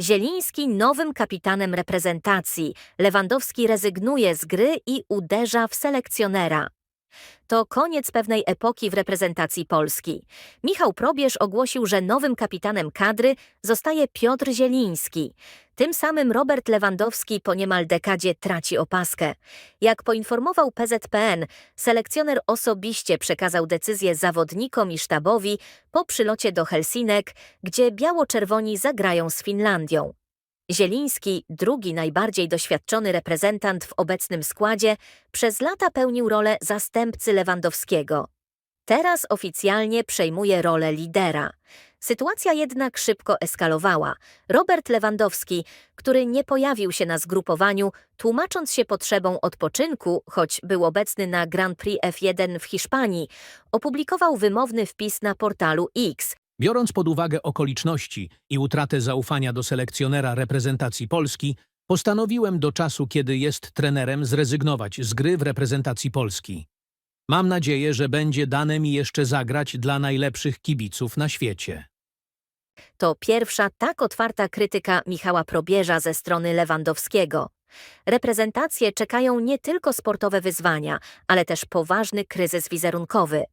Zieliński nowym kapitanem reprezentacji. Lewandowski rezygnuje z gry i uderza w selekcjonera. To koniec pewnej epoki w reprezentacji Polski. Michał Probierz ogłosił, że nowym kapitanem kadry zostaje Piotr Zieliński. Tym samym Robert Lewandowski po niemal dekadzie traci opaskę. Jak poinformował PZPN, selekcjoner osobiście przekazał decyzję zawodnikom i sztabowi po przylocie do Helsinek, gdzie biało-czerwoni zagrają z Finlandią. Zieliński, drugi najbardziej doświadczony reprezentant w obecnym składzie, przez lata pełnił rolę zastępcy Lewandowskiego. Teraz oficjalnie przejmuje rolę lidera. Sytuacja jednak szybko eskalowała. Robert Lewandowski, który nie pojawił się na zgrupowaniu, tłumacząc się potrzebą odpoczynku, choć był obecny na Grand Prix F1 w Hiszpanii, opublikował wymowny wpis na portalu X, Biorąc pod uwagę okoliczności i utratę zaufania do selekcjonera reprezentacji Polski, postanowiłem do czasu, kiedy jest trenerem, zrezygnować z gry w reprezentacji Polski. Mam nadzieję, że będzie dane mi jeszcze zagrać dla najlepszych kibiców na świecie. To pierwsza tak otwarta krytyka Michała Probierza ze strony Lewandowskiego. Reprezentacje czekają nie tylko sportowe wyzwania, ale też poważny kryzys wizerunkowy.